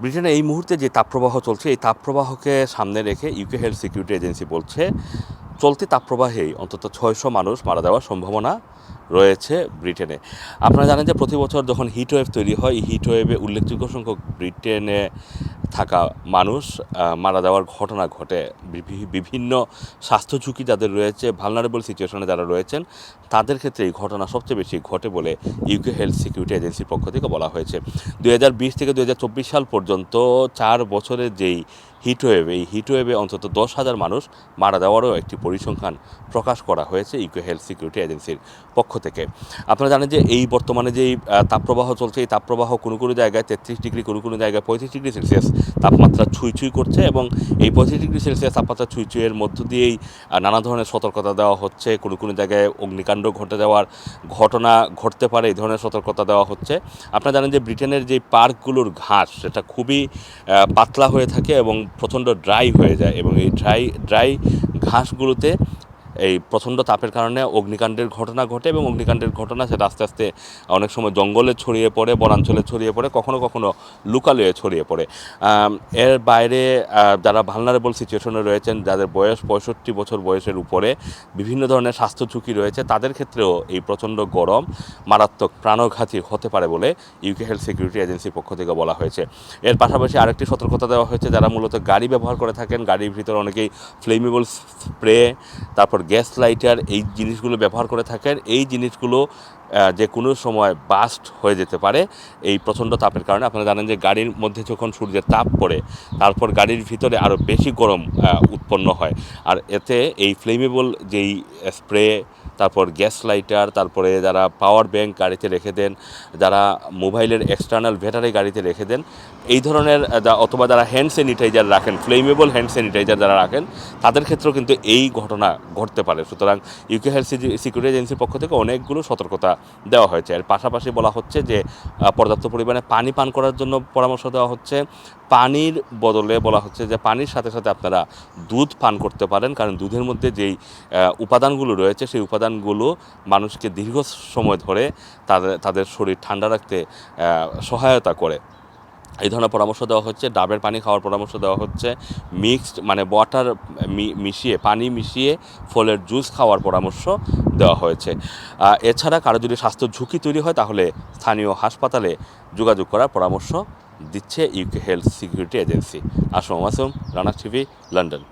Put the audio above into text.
ব্রিটেনে এই মুহূর্তে যে তাপপ্রবাহ চলছে, এই তাপপ্রবাহকে সামনে রেখে ইউকে হেলথ সিকিউরিটি এজেন্সি বলছে, চলতি তাপপ্রবাহেই অন্তত ছয়শো মানুষ মারা যাওয়ার সম্ভাবনা। রয়েছে ব্রিটেনে। আপনারা জানেন যে প্রতি বছর যখন হিট ওয়েভ তৈরি হয়, এই হিট ওয়েভে উল্লেখযোগ্য সংখ্যক ব্রিটেনে থাকা মানুষ মারা যাওয়ার ঘটনা ঘটে। বিভিন্ন স্বাস্থ্য ঝুঁকি যাদের রয়েছে ভালনারেবল সিচুয়েশনে যারা রয়েছেন, তাদের ক্ষেত্রে এই ঘটনা সবচেয়ে বেশি ঘটে বলে ইউকে হেলথ সিকিউরিটি এজেন্সির পক্ষ থেকে বলা হয়েছে। দু হাজার বিশ থেকে দু হাজার চব্বিশ সাল পর্যন্ত চার বছরের যেই হিটওয়েভ, এই হিটওয়েভে অন্তত দশ হাজার মানুষ মারা যাওয়ারও একটি পরিসংখ্যান প্রকাশ করা হয়েছে ইউকে হেলথ সিকিউরিটি এজেন্সির পক্ষ থেকে। আপনারা জানেন যে এই বর্তমানে যেই তাপপ্রবাহ চলছে, এই তাপপ্রবাহ কোনো কোনো জায়গায় তেত্রিশ ডিগ্রি, কোনো কোনো জায়গায় পঁয়ত্রিশ ডিগ্রি সেলসিয়াস তাপমাত্রা ছুঁই ছুঁই করছে এবং এই পঁয়ত্রিশ ডিগ্রি সেলসিয়াস তাপমাত্রা ছুঁই ছুঁয়ের মধ্য দিয়েই নানা ধরনের সতর্কতা দেওয়া হচ্ছে। কোনো কোনো জায়গায় অগ্নিকাণ্ড ঘটে যাওয়ার ঘটনা ঘটতে পারে, এই ধরনের সতর্কতা দেওয়া হচ্ছে। আপনারা জানেন যে ব্রিটেনের যে পার্কগুলোর ঘাস, সেটা খুবই পাতলা হয়ে থাকে এবং প্রচণ্ড ড্রাই হয়ে যায় এবং এই ড্রাই ড্রাই ঘাসগুলোতে এই প্রচণ্ড তাপের কারণে অগ্নিকাণ্ডের ঘটনা ঘটে এবং অগ্নিকাণ্ডের ঘটনা সেটা আস্তে আস্তে অনেক সময় জঙ্গলে ছড়িয়ে পড়ে, বনাঞ্চলে ছড়িয়ে পড়ে, কখনো কখনো লুকালয়ে ছড়িয়ে পড়ে। এর বাইরে যারা ভালনারেবল সিচুয়েশনে রয়েছেন, যাদের বয়স পঁয়ষট্টি বছর বয়সের উপরে, বিভিন্ন ধরনের স্বাস্থ্য ঝুঁকি রয়েছে, তাদের ক্ষেত্রেও এই প্রচণ্ড গরম মারাত্মক প্রাণঘাতী হতে পারে বলে ইউকে হেলথ সিকিউরিটি এজেন্সির পক্ষ থেকে বলা হয়েছে। এর পাশাপাশি আরেকটি সতর্কতা দেওয়া হয়েছে, যারা মূলত গাড়ি ব্যবহার করে থাকেন, গাড়ির ভিতরে অনেকেই ফ্লেমেবল স্প্রে তারপর গ্যাস লাইটার এই জিনিসগুলো ব্যবহার করে থাকেন। এই জিনিসগুলো যে কোনো সময় বাস্ট হয়ে যেতে পারে। এই প্রচণ্ড তাপের কারণে আপনারা জানেন যে গাড়ির মধ্যে যখন সূর্যের তাপ পড়ে, তারপর গাড়ির ভিতরে আরও বেশি গরম উৎপন্ন হয়। আর এতে এই ফ্লেমেবল যেই স্প্রে তারপর গ্যাস লাইটার, তারপরে যারা পাওয়ার ব্যাংক গাড়িতে রেখে দেন, যারা মোবাইলের এক্সটার্নাল ব্যাটারি গাড়িতে রেখে দেন, এই ধরনের অথবা যারা হ্যান্ড স্যানিটাইজার রাখেন ফ্লেমেবল হ্যান্ড স্যানিটাইজার যারা রাখেন, তাদের ক্ষেত্রেও কিন্তু এই ঘটনা ঘটতে পারে। সুতরাং ইউকে হেলথ সিকিউরিটি এজেন্সির পক্ষ থেকে অনেকগুলো সতর্কতা দেওয়া হয়েছে। এর পাশাপাশি বলা হচ্ছে যে পর্যাপ্ত পরিমাণে পানি পান করার জন্য পরামর্শ দেওয়া হচ্ছে। পানির বদলে বলা হচ্ছে যে পানির সাথে সাথে আপনারা দুধ পান করতে পারেন, কারণ দুধের মধ্যে যেই উপাদানগুলো রয়েছে সেই উপাদানগুলো মানুষকে দীর্ঘ সময় ধরে তাদের তাদের শরীর ঠান্ডা রাখতে সহায়তা করে। এই ধরনের পরামর্শ দেওয়া হচ্ছে, ডাবের পানি খাওয়ার পরামর্শ দেওয়া হচ্ছে, মিক্সড মানে ওয়াটার মিশিয়ে, পানি মিশিয়ে ফলের জুস খাওয়ার পরামর্শ দেওয়া হয়েছে। এছাড়া কারও যদি স্বাস্থ্য ঝুঁকি তৈরি হয় তাহলে স্থানীয় হাসপাতালে যোগাযোগ করার পরামর্শ দিচ্ছে UK health security agency. Assam Assam Rana TV London.